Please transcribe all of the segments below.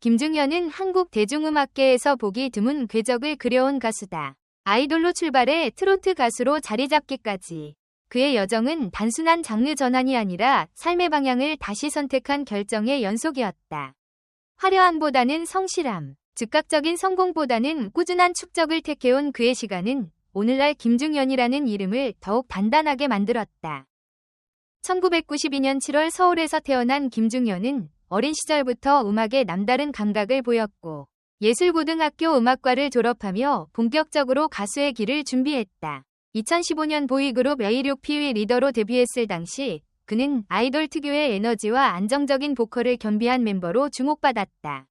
김중현은 한국 대중음악계에서 보기 드문 궤적을 그려온 가수다. 아이돌로 출발해 트로트 가수로 자리 잡기까지. 그의 여정은 단순한 장르 전환이 아니라 삶의 방향을 다시 선택한 결정의 연속이었다. 화려함보다는 성실함, 즉각적인 성공보다는 꾸준한 축적을 택해온 그의 시간은 오늘날 김중현이라는 이름을 더욱 단단하게 만들었다. 1992년 7월 서울에서 태어난 김중현은 어린 시절부터 음악에 남다른 감각을 보였고 예술고등학교 음악과를 졸업하며 본격적으로 가수의 길을 준비했다. 2015년 보이그룹 A6P의 리더로 데뷔했을 당시 그는 아이돌 특유의 에너지와 안정적인 보컬을 겸비한 멤버로 주목받았다.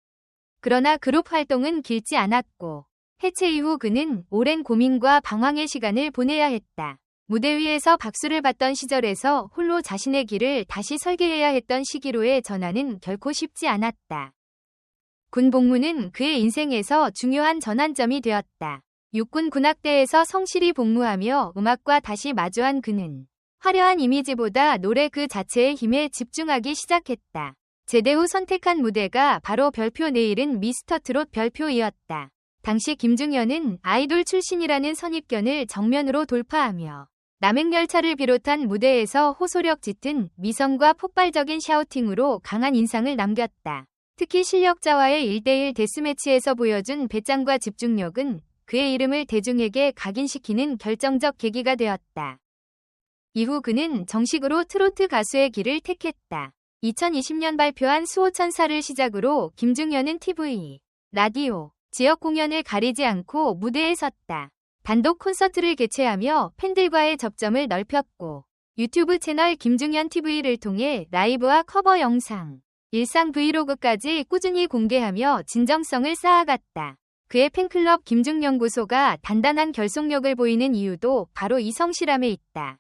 그러나 그룹 활동은 길지 않았고 해체 이후 그는 오랜 고민과 방황의 시간을 보내야 했다. 무대 위에서 박수를 받던 시절에서 홀로 자신의 길을 다시 설계해야 했던 시기로의 전환은 결코 쉽지 않았다. 군 복무는 그의 인생에서 중요한 전환점이 되었다. 육군 군악대에서 성실히 복무하며 음악과 다시 마주한 그는 화려한 이미지보다 노래 그 자체의 힘에 집중하기 시작했다. 제대 후 선택한 무대가 바로 별표 내일은 미스터 트롯 별표이었다. 당시 김중현은 아이돌 출신이라는 선입견을 정면으로 돌파하며 남행열차를 비롯한 무대에서 호소력 짙은 미성과 폭발적인 샤우팅으로 강한 인상을 남겼다. 특히 실력자와의 1대1 데스매치에서 보여준 배짱과 집중력은 그의 이름을 대중에게 각인시키는 결정적 계기가 되었다. 이후 그는 정식으로 트로트 가수의 길을 택했다. 2020년 발표한 수호천사를 시작으로 김중현은 TV, 라디오, 지역 공연을 가리지 않고 무대에 섰다. 단독 콘서트를 개최하며 팬들과의 접점을 넓혔고 유튜브 채널 김중현 TV를 통해 라이브와 커버 영상, 일상 브이로그까지 꾸준히 공개하며 진정성을 쌓아갔다. 그의 팬클럽 김중연구소가 단단한 결속력을 보이는 이유도 바로 이 성실함에 있다.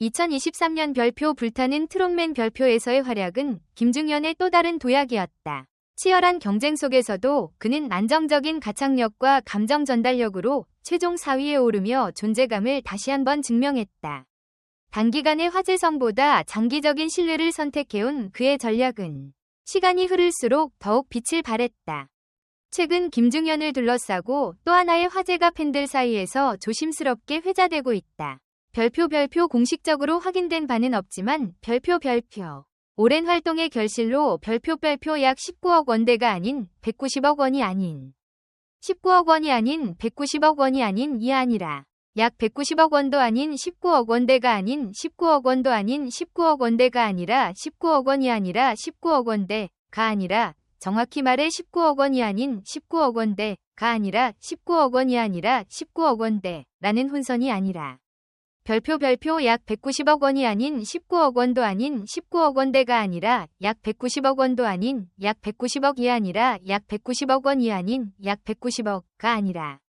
2023년 별표 불타는 트롯맨 별표에서의 활약은 김중현의 또 다른 도약이었다. 치열한 경쟁 속에서도 그는 안정적인 가창력과 감정 전달력으로 최종 4위에 오르며 존재감을 다시 한번 증명했다. 단기간의 화제성보다 장기적인 신뢰를 선택해온 그의 전략은 시간이 흐를수록 더욱 빛을 발했다. 최근 김중현을 둘러싸고 또 하나의 화제가 팬들 사이에서 조심스럽게 회자되고 있다. 별표 별표 공식적으로 확인된 바는 없지만 별표 별표 오랜 활동의 결실로 별표 별표 약 19억 원대가 아닌 190억 원이 아닌 19억 원이 아닌 190억 원이 아닌 이 아니라 약 190억 원도 아닌 19억 원대가 아닌 19억 원도 아닌 19억 원대가 아니라 19억 원이 아니라 19억 원대가 아니라 정확히 말해 19억 원이 아닌 19억 원대가 아니라 19억 원이 아니라 19억 원대라는 혼선이 아니라 별표 별표 약 190억 원이 아닌 19억 원도 아닌 19억 원대가 아니라 약 190억 원도 아닌 약 190억이 아니라 약 190억 원이 아닌 약 190억가 아니라.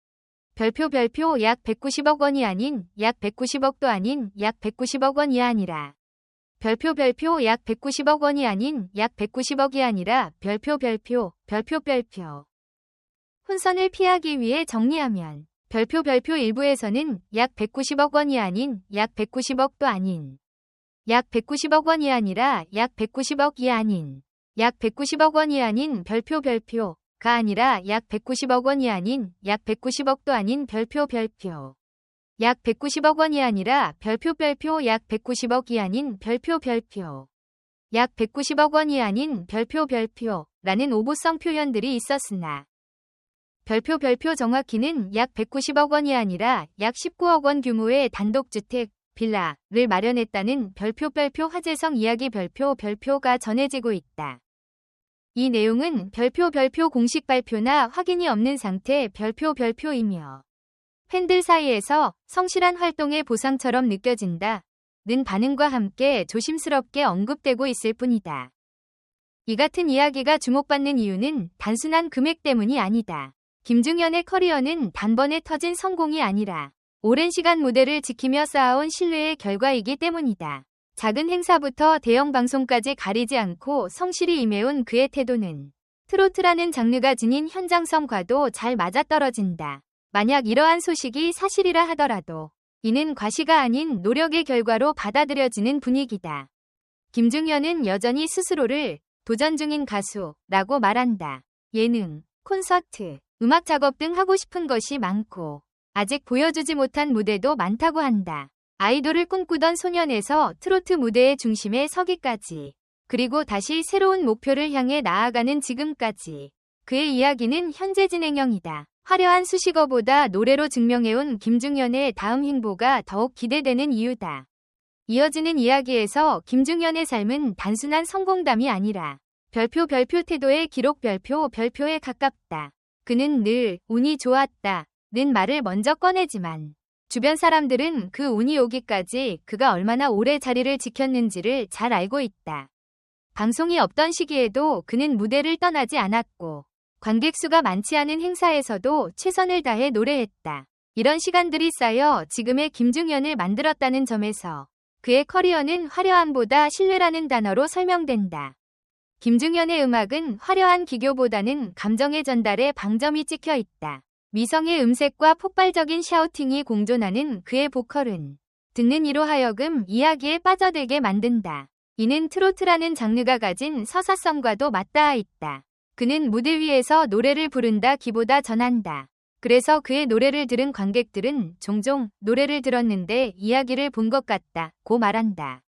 별표 별표 약 190억 원이 아닌 약 190억도 아닌 약 190억 원이 아니라. 별표 별표 약 190억 원이 아닌 약 190억이 아니라 별표 별표 별표 별표. 혼선을 피하기 위해 정리하면 별표 별표 일부에서는 약 190억 원이 아닌 약 190억도 아닌. 약 190억 원이 아니라 약 190억이 아닌. 약 190억 원이 아닌 별표 별표가 아니라 약 190억 원이 아닌 약 190억도 아닌 별표 별표. 약 190억 원이 아니라 별표 별표 약 190억이 아닌 별표 별표. 약 190억 원이 아닌 별표 별표라는 오보성 표현들이 있었으나 별표 별표 정확히는 약 190억 원이 아니라 약 19억 원 규모의 단독주택, 빌라를 마련했다는 별표 별표 화재성 이야기 별표 별표가 전해지고 있다. 이 내용은 별표 별표 공식 발표나 확인이 없는 상태 별표 별표이며 팬들 사이에서 성실한 활동의 보상처럼 느껴진다. 는 반응과 함께 조심스럽게 언급되고 있을 뿐이다. 이 같은 이야기가 주목받는 이유는 단순한 금액 때문이 아니다. 김중현의 커리어는 단번에 터진 성공이 아니라 오랜 시간 무대를 지키며 쌓아온 신뢰의 결과이기 때문이다. 작은 행사부터 대형 방송까지 가리지 않고 성실히 임해온 그의 태도는 트로트라는 장르가 지닌 현장성과도 잘 맞아떨어진다. 만약 이러한 소식이 사실이라 하더라도 이는 과시가 아닌 노력의 결과로 받아들여지는 분위기다. 김중현은 여전히 스스로를 도전 중인 가수라고 말한다. 예능, 콘서트, 음악 작업 등 하고 싶은 것이 많고 아직 보여주지 못한 무대도 많다고 한다. 아이돌을 꿈꾸던 소년에서 트로트 무대의 중심에 서기까지 그리고 다시 새로운 목표를 향해 나아가는 지금까지 그의 이야기는 현재 진행형이다. 화려한 수식어보다 노래로 증명해온 김중현의 다음 행보가 더욱 기대되는 이유다. 이어지는 이야기에서 김중현의 삶은 단순한 성공담이 아니라 별표 별표 태도의 기록 별표 별표에 가깝다. 그는 늘 운이 좋았다. 는 말을 먼저 꺼내지만 주변 사람들은 그 운이 오기까지 그가 얼마나 오래 자리를 지켰는지를 잘 알고 있다. 방송이 없던 시기에도 그는 무대를 떠나지 않았고 관객 수가 많지 않은 행사에서도 최선을 다해 노래했다. 이런 시간들이 쌓여 지금의 김중현을 만들었다는 점에서 그의 커리어는 화려함보다 신뢰라는 단어로 설명된다. 김중현의 음악은 화려한 기교보다는 감정의 전달에 방점이 찍혀 있다. 미성의 음색과 폭발적인 샤우팅이 공존하는 그의 보컬은 듣는 이로 하여금 이야기에 빠져들게 만든다. 이는 트로트라는 장르가 가진 서사성과도 맞닿아 있다. 그는 무대 위에서 노래를 부른다 기보다 전한다. 그래서 그의 노래를 들은 관객들은 종종 노래를 들었는데 이야기를 본 것 같다 고 말한다.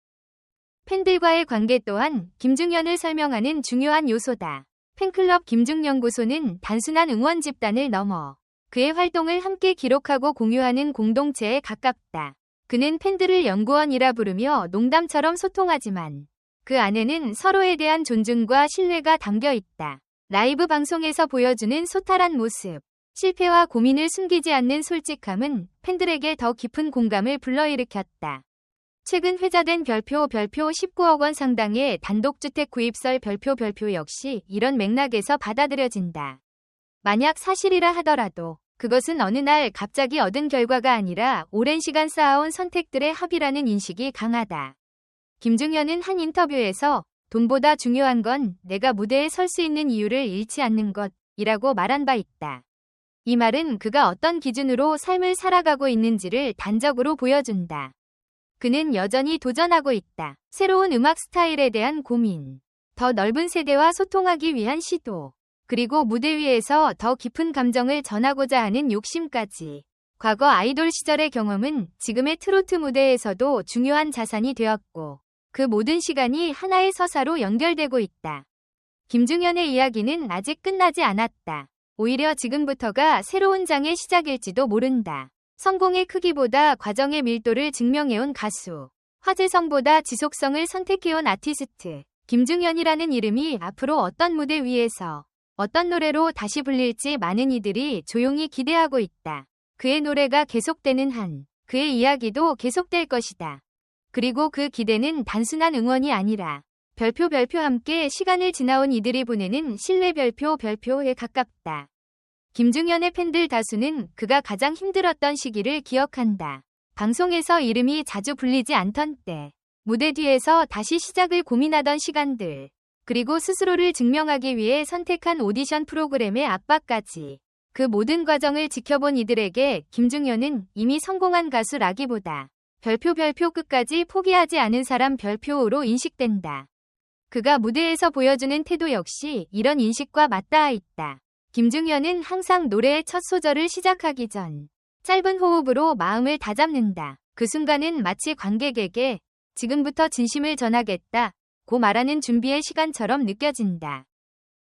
팬들과의 관계 또한 김중현을 설명하는 중요한 요소다. 팬클럽 김중연구소는 단순한 응원 집단을 넘어 그의 활동을 함께 기록하고 공유하는 공동체에 가깝다. 그는 팬들을 연구원이라 부르며 농담처럼 소통하지만 그 안에는 서로에 대한 존중과 신뢰가 담겨 있다. 라이브 방송에서 보여주는 소탈한 모습, 실패와 고민을 숨기지 않는 솔직함은 팬들에게 더 깊은 공감을 불러일으켰다. 최근 회자된 별표 별표 19억 원 상당의 단독주택 구입설 별표 별표 역시 이런 맥락에서 받아들여진다. 만약 사실이라 하더라도 그것은 어느 날 갑자기 얻은 결과가 아니라 오랜 시간 쌓아온 선택들의 합이라는 인식이 강하다. 김중현은 한 인터뷰에서 돈보다 중요한 건 내가 무대에 설 수 있는 이유를 잃지 않는 것이라고 말한 바 있다. 이 말은 그가 어떤 기준으로 삶을 살아가고 있는지를 단적으로 보여준다. 그는 여전히 도전하고 있다. 새로운 음악 스타일에 대한 고민, 더 넓은 세대와 소통하기 위한 시도, 그리고 무대 위에서 더 깊은 감정을 전하고자 하는 욕심까지. 과거 아이돌 시절의 경험은 지금의 트로트 무대에서도 중요한 자산이 되었고, 그 모든 시간이 하나의 서사로 연결되고 있다. 김중현의 이야기는 아직 끝나지 않았다. 오히려 지금부터가 새로운 장의 시작일지도 모른다. 성공의 크기보다 과정의 밀도를 증명해온 가수. 화제성보다 지속성을 선택해온 아티스트. 김중현이라는 이름이 앞으로 어떤 무대 위에서 어떤 노래로 다시 불릴지 많은 이들이 조용히 기대하고 있다. 그의 노래가 계속되는 한 그의 이야기도 계속될 것이다. 그리고 그 기대는 단순한 응원이 아니라 별표 별표 함께 시간을 지나온 이들이 보내는 신뢰 별표 별표에 가깝다. 김중현의 팬들 다수는 그가 가장 힘들었던 시기를 기억한다. 방송에서 이름이 자주 불리지 않던 때, 무대 뒤에서 다시 시작을 고민하던 시간들, 그리고 스스로를 증명하기 위해 선택한 오디션 프로그램의 압박까지 그 모든 과정을 지켜본 이들에게 김중현은 이미 성공한 가수라기보다 별표 별표 끝까지 포기하지 않은 사람 별표로 인식된다. 그가 무대에서 보여주는 태도 역시 이런 인식과 맞닿아 있다. 김중현은 항상 노래의 첫 소절을 시작하기 전 짧은 호흡으로 마음을 다잡는다. 그 순간은 마치 관객에게 지금부터 진심을 전하겠다 고 말하는 준비의 시간처럼 느껴진다.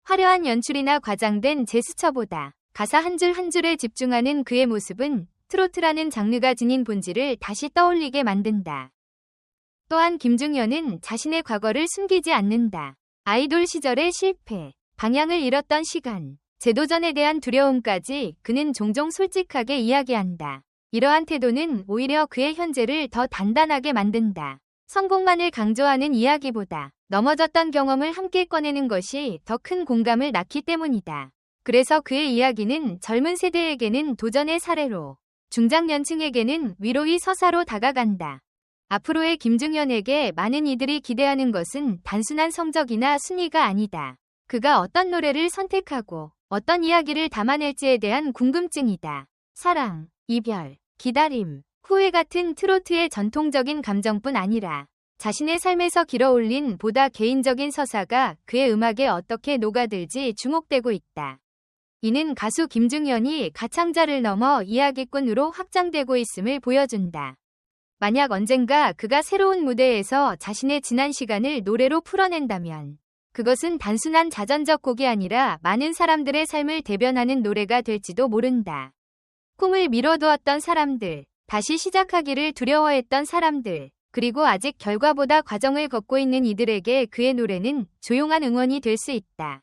화려한 연출이나 과장된 제스처보다 가사 한 줄 한 줄에 집중하는 그의 모습은 트로트라는 장르가 지닌 본질을 다시 떠올리게 만든다. 또한 김중현은 자신의 과거를 숨기지 않는다. 아이돌 시절의 실패, 방향을 잃었던 시간, 재도전에 대한 두려움까지 그는 종종 솔직하게 이야기한다. 이러한 태도는 오히려 그의 현재를 더 단단하게 만든다. 성공만을 강조하는 이야기보다 넘어졌던 경험을 함께 꺼내는 것이 더 큰 공감을 낳기 때문이다. 그래서 그의 이야기는 젊은 세대에게는 도전의 사례로, 중장년층에게는 위로의 서사로 다가간다. 앞으로의 김중현에게 많은 이들이 기대하는 것은 단순한 성적이나 순위가 아니다. 그가 어떤 노래를 선택하고 어떤 이야기를 담아낼지에 대한 궁금증이다. 사랑, 이별, 기다림, 후회 같은 트로트의 전통적인 감정뿐 아니라 자신의 삶에서 길어올린 보다 개인적인 서사가 그의 음악에 어떻게 녹아들지 주목되고 있다. 이는 가수 김중현이 가창자를 넘어 이야기꾼으로 확장되고 있음을 보여준다. 만약 언젠가 그가 새로운 무대에서 자신의 지난 시간을 노래로 풀어낸다면 그것은 단순한 자전적 곡이 아니라 많은 사람들의 삶을 대변하는 노래가 될지도 모른다. 꿈을 미뤄두었던 사람들, 다시 시작하기를 두려워했던 사람들, 그리고 아직 결과보다 과정을 걷고 있는 이들에게 그의 노래는 조용한 응원이 될 수 있다.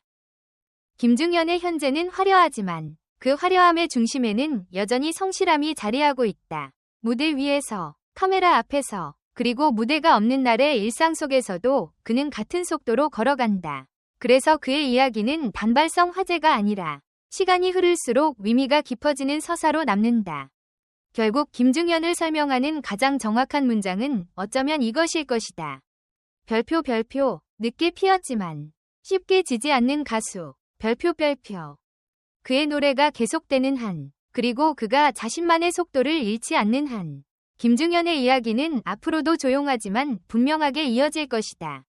김중현의 현재는 화려하지만 그 화려함의 중심에는 여전히 성실함이 자리하고 있다. 무대 위에서, 카메라 앞에서, 그리고 무대가 없는 날의 일상 속에서도 그는 같은 속도로 걸어간다. 그래서 그의 이야기는 단발성 화제가 아니라 시간이 흐를수록 의미가 깊어지는 서사로 남는다. 결국 김중현을 설명하는 가장 정확한 문장은 어쩌면 이것일 것이다. 별표 별표, 늦게 피었지만 쉽게 지지 않는 가수, 별표 별표. 그의 노래가 계속되는 한, 그리고 그가 자신만의 속도를 잃지 않는 한, 김중현의 이야기는 앞으로도 조용하지만 분명하게 이어질 것이다.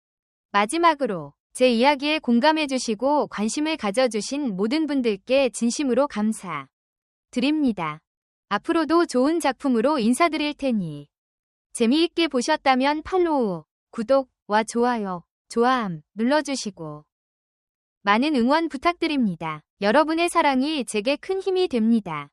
마지막으로 제 이야기에 공감해주시고 관심을 가져주신 모든 분들께 진심으로 감사 드립니다. 앞으로도 좋은 작품으로 인사드릴 테니 재미있게 보셨다면 팔로우, 구독과 좋아요, 좋아함 눌러주시고 많은 응원 부탁드립니다. 여러분의 사랑이 제게 큰 힘이 됩니다.